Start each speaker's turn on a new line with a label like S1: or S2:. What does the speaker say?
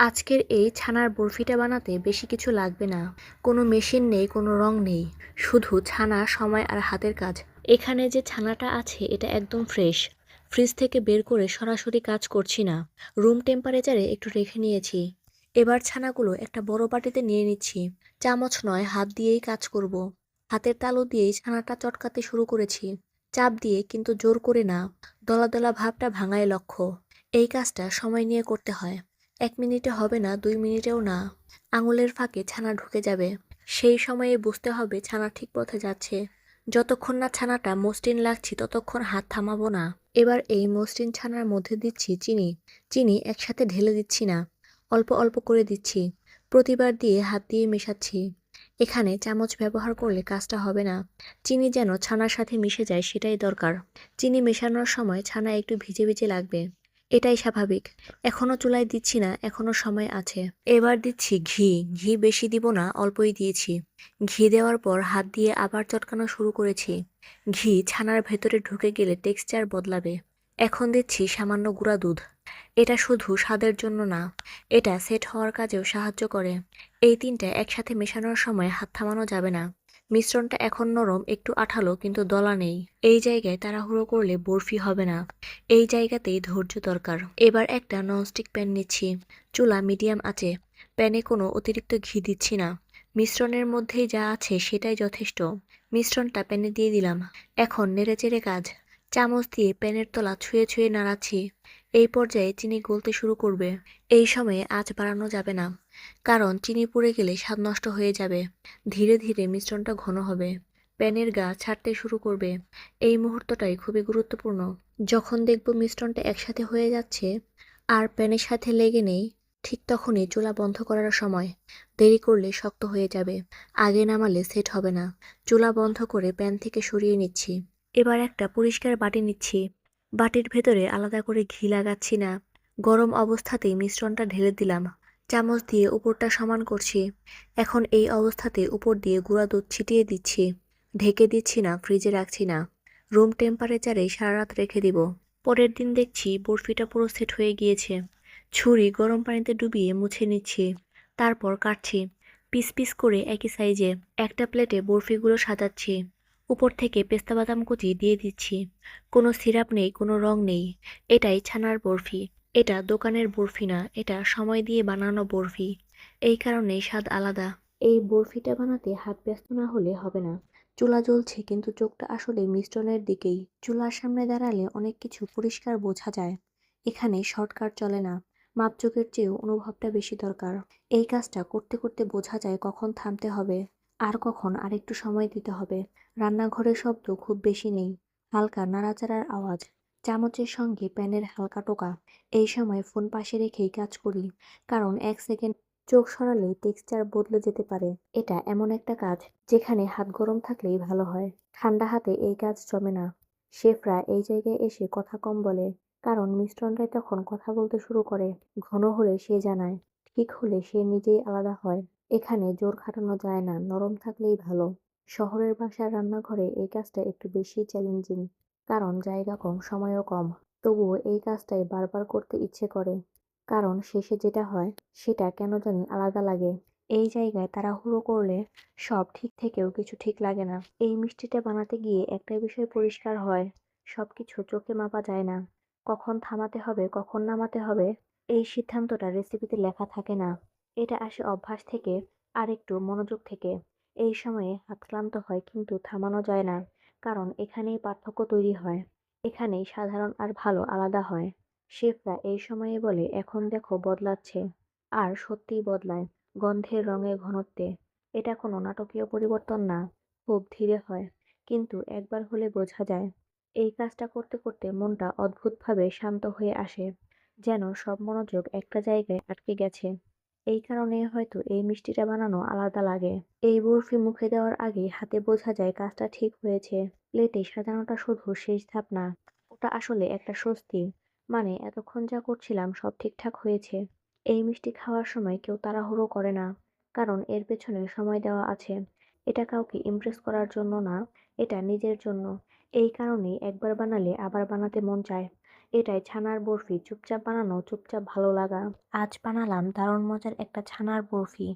S1: আজকের এই ছানার বরফিটা বানাতে বেশি কিছু লাগবে না। কোনো মেশিন নেই, কোনো রং নেই। শুধু ছানা, সময় আর হাতের কাজ। এখানে যে ছানাটা আছে, এটা একদম ফ্রেশ ফ্রিজ থেকে বের করে সরাসরি কাজ করছি না। রুম টেম্পারেচারে একটু রেখে নিয়েছি। এবার ছানাগুলো একটা বড় বাটিতে নিয়ে নিচ্ছি। চামচ নয়, হাত দিয়েই কাজ করব। হাতের তালু দিয়েই ছানাটা চটকাতে শুরু করেছি। চাপ দিয়ে কিন্তু জোর করে না। দলা দলা ভাবটা ভাঙায় লক্ষ্য। এই কাজটা সময় নিয়ে করতে হয়। এক মিনিটে হবে না, দুই মিনিটেও না। আঙুলের ফাঁকে ছানা ঢুকে যাবে। সেই সময়ে বুঝতে হবে ছানা ঠিক পথে যাচ্ছে। যতক্ষণ না ছানাটা মসৃণ লাগছে, ততক্ষণ হাত থামাবো না। এবার এই মসৃণ ছানার মধ্যে দিচ্ছি চিনি। চিনি একসাথে ঢেলে দিচ্ছি না। অল্প অল্প করে দিচ্ছি। প্রতিবার দিয়ে হাত দিয়ে মেশাচ্ছি। এখানে চামচ ব্যবহার করলে কাজটা হবে না। চিনি যেন ছানার সাথে মিশে যায়, সেটাই দরকার। চিনি মেশানোর সময় ছানা একটু ভিজে ভিজে লাগবে। এটাই স্বাভাবিক। এখনও চুলায় দিচ্ছি না, এখনও সময় আছে। এবার দিচ্ছি ঘি। ঘি বেশি দিব না, অল্পই দিয়েছি। ঘি দেওয়ার পর হাত দিয়ে আবার চটকানো শুরু করেছি। ঘি ছানার ভেতরে ঢুকে গেলে টেক্সচার বদলাবে। এখন দিচ্ছি সামান্য গুঁড়া দুধ। এটা শুধু স্বাদের জন্য না, এটা সেট হওয়ার কাজেও সাহায্য করে। এই তিনটা একসাথে মেশানোর সময় হাত থামানো যাবে না। মিশ্রণটা এখন নরম, একটু আঠালো, কিন্তু দলা নেই। এই জায়গায় তাড়াহুড়ো করলে বরফি হবে না। এই জায়গাতেই ধৈর্য দরকার। এবার একটা ননস্টিক প্যান নিচ্ছি। চুলা মিডিয়াম আছে। প্যানে কোনো অতিরিক্ত ঘি দিচ্ছি না। মিশ্রণের মধ্যেই যা আছে সেটাই যথেষ্ট। মিশ্রণটা প্যানে দিয়ে দিলাম। এখন নেড়েচেড়ে কাজ। চামচ দিয়ে প্যানের তলা ছুঁয়ে ছুঁয়ে নাড়াচ্ছি। এই পর্যায়ে চিনি গলতে শুরু করবে। এই সময়ে আঁচ বাড়ানো যাবে না, কারণ চিনি পুড়ে গেলে স্বাদ নষ্ট হয়ে যাবে। ধীরে ধীরে মিশ্রণটা ঘন হবে। প্যানের গা ছাড়তে শুরু করবে। এই মুহূর্তটাই খুবই গুরুত্বপূর্ণ। যখন দেখব মিশ্রণটা একসাথে হয়ে যাচ্ছে আর প্যানের সাথে লেগে নেই, ঠিক তখনই চুলা বন্ধ করার সময়। দেরি করলে শক্ত হয়ে যাবে। আগে নামালে সেট হবে না। চুলা বন্ধ করে প্যান থেকে সরিয়ে নিচ্ছি। এবার একটা পরিষ্কার বাটি নিচ্ছি। বাটির ভেতরে আলাদা করে ঘি লাগাচ্ছি না। গরম অবস্থাতেই মিশ্রণটা ঢেলে দিলাম। চামচ দিয়ে উপরটা সমান করছি। এখন এই অবস্থাতে উপর দিয়ে গুঁড়া দুধ ছিটিয়ে দিচ্ছি। ঢেকে দিচ্ছি না, ফ্রিজে রাখছি না। রুম টেম্পারেচারে সারা রাত রেখে দিব। পরের দিন দেখছি বরফিটা পুরো সেট হয়ে গিয়েছে। ছুরি গরম পানিতে ডুবিয়ে মুছে নিচ্ছি। তারপর কাটছি। পিস পিস করে একই সাইজে একটা প্লেটে বরফিগুলো সাজাচ্ছি। উপর থেকে পেস্তা বাদাম কুচি দিয়ে দিচ্ছি। কোনো সিরাপ নেই, কোনো রং নেই। এটাই ছানার বরফি। এটা দোকানের বরফি না, এটা সময় দিয়ে বানানো বরফি। এই কারণেই স্বাদ আলাদা। এই বরফিটা বানাতে হাত ব্যস্ত না হলে হবে না। চুলা জ্বলছে, কিন্তু চোখটা আসলে মিশ্রণের দিকেই। চুলার সামনে দাঁড়ালে অনেক কিছু পরিষ্কার বোঝা যায়। এখানে শর্টকাট চলে না। মাপচোকের চেয়েও অনুভবটা বেশি দরকার। এই কাজটা করতে করতে বোঝা যায় কখন থামতে হবে। আর কখন? আরেকটু সময় দিতে হবে। রান্নাঘরের শব্দ খুব বেশি নেই। হালকা নাড়াচাড়ার আওয়াজ। চামচের সঙ্গে প্যানের হালকা টোকা। এই সময় ফোন পাশে রেখেই কাজ করি। কারণ এক সেকেন্ড চোখ সরালেই টেক্সচার বদলে যেতে পারে। এটা এমন একটা কাজ যেখানে হাত গরম থাকলেই ভালো হয়। ঠান্ডা হাতে এই কাজ জমে না। শেফরা এই জায়গায় এসে কথা কম বলে। কারণ মিশ্রণটাই তখন কথা বলতে শুরু করে। ঘন হলে সে জানায়, ঠিক হলে সে নিজেই আলাদা হয়। এখানে জোর খাটানো যায় না, নরম থাকলেই ভালো। শহরের বাসার রান্নাঘরে এই কাজটা একটু বেশি চ্যালেঞ্জিং কারণ জায়গা কম, সময়ও কম। তবুও এই কাজটাই বারবার করতে ইচ্ছে করে, কারণ শেষে যেটা হয়, সেটা কেন জানি আলাদা লাগে। এই জায়গায় তাড়াহুড়ো করলে সব ঠিক থেকেও কিছু ঠিক লাগে না। এই মিষ্টিটা বানাতে গিয়ে একটা বিষয় পরিষ্কার হয় সব কিছু চোখে মাপা যায় না। কখন থামাতে হবে, কখন নামাতে হবে, এই সিদ্ধান্তটা রেসিপিতে লেখা থাকে না। এটা আসে অভ্যাস থেকে আর একটু মনোযোগ থেকে। এই সময়ে হাত ক্লান্ত হয় কিন্তু থামানো যায় না, কারণ এখানেই পার্থক্য তৈরি হয়। এখানেই সাধারণ আর ভালো আলাদা হয়। শেফরা এই সময়ে বলে, এখন দেখো বদলাচ্ছে। আর সত্যিই বদলায়, গন্ধের রঙের ঘনত্বে। এটা কোনো নাটকীয় পরিবর্তন না, খুব ধীরে হয়, কিন্তু একবার হলে বোঝা যায়। এই কাজটা করতে করতে মনটা অদ্ভুতভাবে শান্ত হয়ে আসে, যেন সব মনোযোগ একটা জায়গায় আটকে গেছে। এই কারণে হয়তো এই মিষ্টিটা বানানো আলাদা লাগে। এই বরফি মুখে দেওয়ার আগে হাতে বোঝা যায় কাজটা ঠিক হয়েছে। প্লেটে সাজানোটা শুধু শেষ ধাপ না, ওটা আসলে একটা স্বস্তি। মানে এতক্ষণ যা করছিলাম সব ঠিকঠাক হয়েছে। এই মিষ্টি খাওয়ার সময় কেউ তাড়াহুড়ো করে না, কারণ এর পেছনে সময় দেওয়া আছে। এটা কাউকে ইমপ্রেস করার জন্য না, এটা নিজের জন্য। এই কারণেই একবার বানালে আবার বানাতে মন চায়। এটাই ছানার বরফি, চুপচাপ বানানো, চুপচাপ ভালো লাগা। আজ বানালাম দারুণ মজার একটা ছানার বরফি।